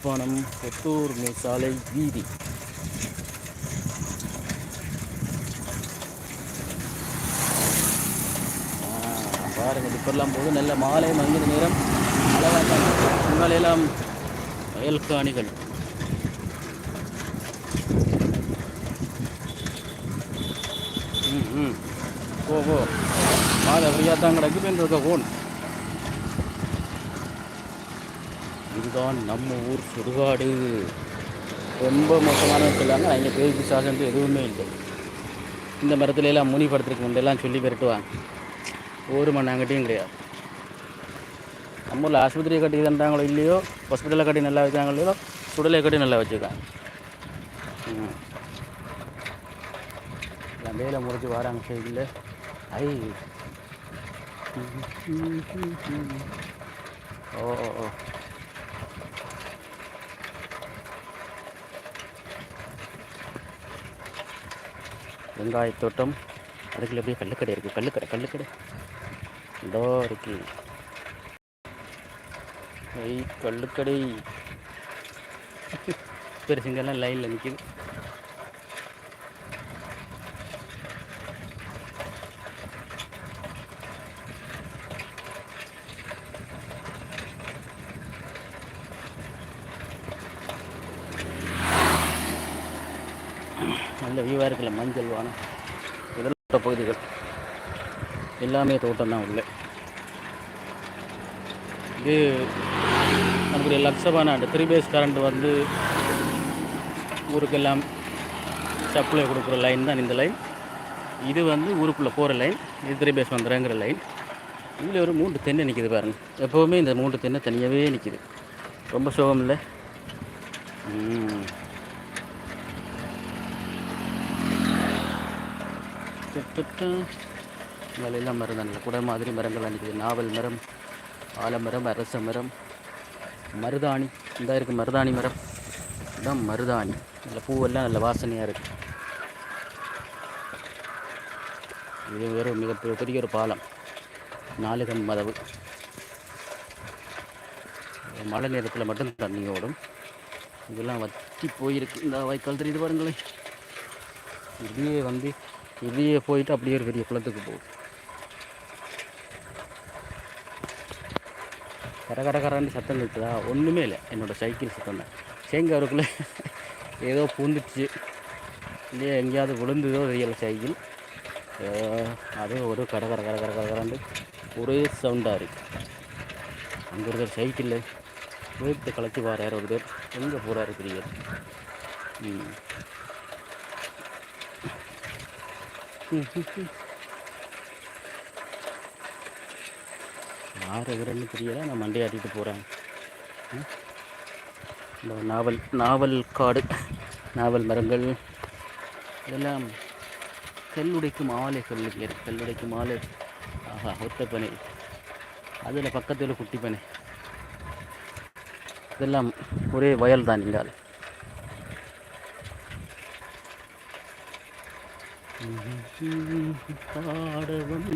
பணம் புத்தூர் சாலை வீதி. ஆ, பாருங்க இப்பெல்லாம் போது நல்ல மாலை மங்கிற நேரம். அழகாக உங்களெல்லாம் வயல் காணிகள் ம் ம். ஓ மாலை ஃப்ரீயாக தான் கிடக்கு இருக்க ஃபோன் இதுதான் நம்ம ஊர் சுடுகாடு. ரொம்ப மோசமான சொல்லாங்க அங்கே பேய் பிசாசன்ட்டு எதுவுமே இல்லை. இந்த மரத்துல எல்லாம் முனி படத்துக்கு முன்னெல்லாம் சொல்லி பெருட்டுவாங்க ஒரு மணி கிடையாது. நம்ம ஊரில் ஆஸ்பத்திரியை கட்டி தந்தாங்களோ இல்லையோ ஹாஸ்பிட்டலை கட்டி நல்லா வச்சாங்களோ இல்லையோ சுடலை கட்டி நல்லா வச்சுருக்காங்க. எல்லாம் வேலை முடிச்சு வராங்க சைடில். ஐ. ஓ ஓ ஓ. வெங்காய தோட்டம் அதுக்குள்ள அப்படியே கல்லுக்கடை இருக்குது கல்லுக்கடை கல்லுக்கடை. இதோ இருக்கு. கல்லுக்கடை. பெருசுங்கெல்லாம் லைனில் நிற்கிது நல்ல வியூவாக இருக்குல்ல மஞ்சள் வானம். இதெல்லாம் தோட்ட பகுதிகள். எல்லாமே தோட்டம் தான் உள்ள. இது நமக்கு லக்ஷமான அந்த த்ரீ பேஸ் கரண்ட் வந்து ஊருக்கெல்லாம் சப்ளை கொடுக்குற லைன் தான் இந்த லைன் இது வந்து ஊருக்குள்ளே போகிற லைன் இது த்ரீ பேஸ் வந்துடுங்கிற லைன் இதில் ஒரு மூன்று தென்னை நிற்கிது பாருங்க. எப்போவுமே இந்த மூன்று தென்னை தனியாகவே நிற்கிது ரொம்ப சோகம் இல்லை ம் எல்லாம் மரம் தான் குடை மாதிரி மரங்கள் நிற்குது நாவல் மரம் ஆலமரம் அரச மரம் மருதாணி. இந்த இருக்குது மருதாணி மரம். இதுதான் மருதாணி. நல்ல பூவெல்லாம் நல்ல வாசனையாக இருக்குது இது ஒரு மிக பெரிய ஒரு பாலம். நாலுகன் மதவு. மழை நேரத்தில் மட்டும் தண்ணி ஓடும். இதெல்லாம் வற்றி போயிருக்கு. இந்த வாய்க்கால் தெரியுது பாருங்களேன் இதே வந்து இதையே போயிட்டு அப்படியே ஒரு பெரிய குளத்துக்கு போகும் கர கர கரன்னு சத்தம் இருக்குதா ஒன்றுமே இல்லை. என்னோடய சைக்கிள் சத்தம் தான். சேங்காருக்குள்ளே ஏதோ பூந்துச்சு இல்லையே எங்கேயாவது விழுந்ததோ தெரியல சைக்கிள். அஹ் அதே ஒரு கர கர கர கர கரண்டு ஒரே சவுண்டாக இருக்குது அங்கே இருக்கிற சைக்கிளில் வேர்த்து களைச்சி வராரு ஒரு பேர் எங்கே போகிறாரு பெரியவர் ம். யார் எவருன்னு தெரியல நான் மண்டையாட்டிட்டு போகிறேன் இந்த நாவல் நாவல் காடு நாவல் மரங்கள் இதெல்லாம் கல்லுடைக்கும் ஆலைகள் சொல்லுங்க கல்லுடைக்கும் ஆலை. ஆஹா ஒத்த பனை. அதில் பக்கத்தில் குட்டி பனை. இதெல்லாம் ஒரே வயல் தான் இங்கால். பாடவன்.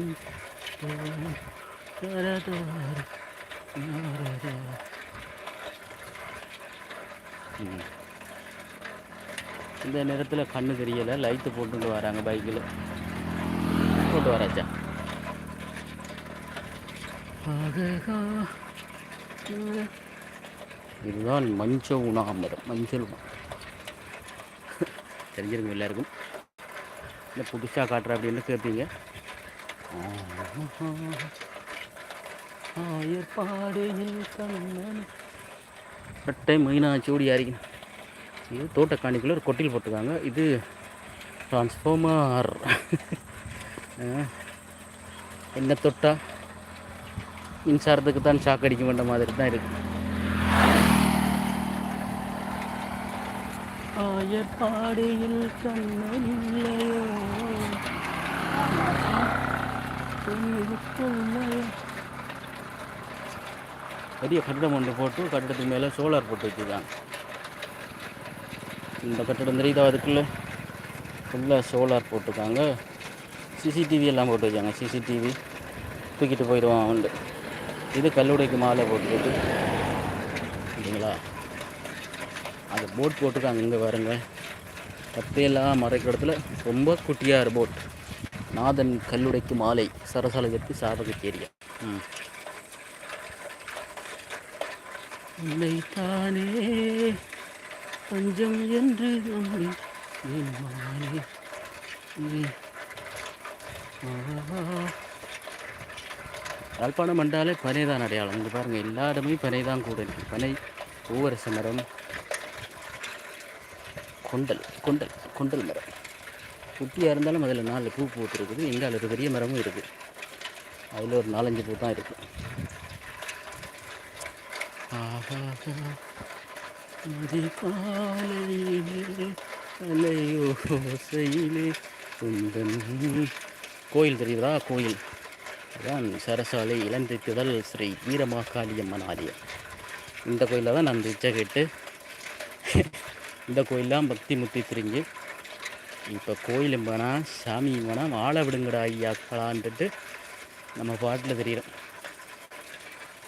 இந்த நேரத்தில் கண்ணு தெரியலை லைட்டு போட்டுட்டு வராங்க பைக்கில் போட்டு வராச்சா இதுதான் மஞ்ச உணாமரம் மஞ்சள் தெரிஞ்சிருக்கும் எல்லாருக்கும்? இல்லை புதுசாக காட்டுற அப்படின்னு கேட்பீங்க ஆயர்பாடையில் கண்ணன். கட்டை மீனாட்சி சூடி யாரிக்கணும் இது தோட்டக்காணிக்குள்ளே ஒரு கொட்டில் போட்டிருக்காங்க. இது டிரான்ஸ்ஃபார்மர் என்ன தொட்டா? மின்சாரத்துக்கு தான் ஷாக் அடிக்க வேண்ட மாதிரி தான் இருக்குது ஆயப்பாடியில் கண்ணன் இல்லையோ? பெரிய கட்டிடம் ஒன்று போட்டு கட்டிடத்துக்கு மேலே சோலார் போட்டு வச்சுருக்காங்க. இந்த கட்டிடம் தெரியுதா அதுக்குள்ளே? ஃபுல்லாக சோலார் போட்டிருக்காங்க. சிசிடிவி எல்லாம் போட்டு வச்சாங்க. சிசிடிவி. தூக்கிட்டு போயிடுவான் உண்டு இது கல்லுடைக்கு மாலை போட்டு போட்டு இல்லைங்களா இந்த போட் போட்டிருக்காங்க இங்கே பாருங்க. கத்தையெல்லாம் மறைக்கிற இடத்துல ரொம்ப குட்டியார் போட் நாதன் கல்லுடைக்கு மாலை சரசலகத்து சாபகச்சேரியா ம். தானே பஞ்சம் என்று நம்பி. யாழ்ப்பாணம் என்றாலே பனை தான் அடையாளம். இங்கே பாருங்கள் எல்லா இடமே பனை தான் கூட. பனை பூவரச மரம் கொண்டல் கொண்டல் கொண்டல் மரம். குட்டியாக இருந்தாலும் அதில் நாலு பூ பூத்துருக்குது. எங்கே அதில் ஒரு பெரிய மரமும் இருக்குது அதில் ஒரு நாலஞ்சு பூ தான் இருக்குது கோயில் தெரியுதா? கோயில். அதான் சரசாலை இளந்தித்திடல் ஸ்ரீ வீரமாகாளியம்மன் ஆலயம். இந்த கோயிலில் தான் நான் பிச்சை கேட்டு இந்த கோயிலெலாம் பக்தி முத்தி திரிஞ்சு. இப்போ கோயிலும் வேணாம் சாமியும் வேணாம் ஆள விடுங்கடா ஐயாக்களான்ட்டு நம்ம பாட்டில் தெரியிறோம்.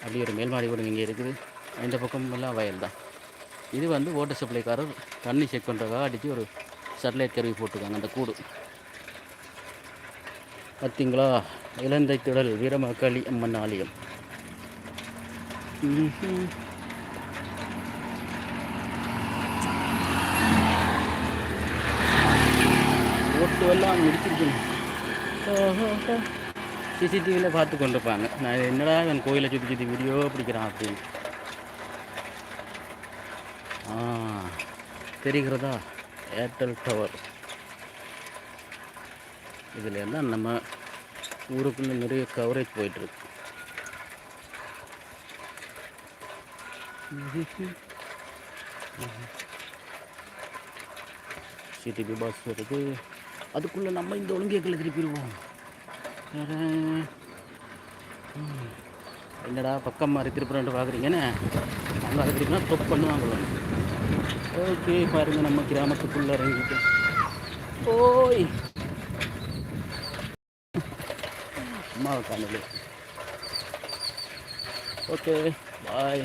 அப்படி ஒரு மேல்மாடி வீடு இங்கே இருக்குது. இந்த பக்கம் எல்லாம் வயல் தான். இது வந்து வாட்டர் சப்ளைக்காரர் தண்ணி செக் பண்ணுறதுக்காக அடித்து ஒரு சட்டலைட் கருவி போட்டிருக்காங்க அந்த கூடு. பார்த்தீங்களா இலந்தை திடல் வீரமக்காளி அம்மன் ஆலயம். எல்லாம் முடிச்சிருக்கணும் சிசிடிவியில் பார்த்து கொண்டிருப்பாங்க நான் என்னடா என் கோயிலை சுற்றி சுற்றி வீடியோ பிடிக்கிறான் அப்படின்னு. ஆ தெரிகிறதா? ஏர்டெல் டவர் இதில் எல்லாம் நம்ம ஊருக்குள்ளே நிறைய கவரேஜ் போயிட்டுருக்கு சிடிபி பஸ் வருது. அதுக்குள்ளே நம்ம இந்த ஒழுங்கேக்கில் திருப்பிடுவோம் என்னடா பக்கம் மாதிரி திருப்புறன்ட்டு பார்க்குறீங்கன்னு நம்ம அதை திருப்பினா தொப் பண்ணுவாங்க ஓகே பாருங்கள் நம்ம கிராமத்துக்குள்ளே இறங்கிட்டு ஓய். அம்மாவை காணல ஓகே பாய்.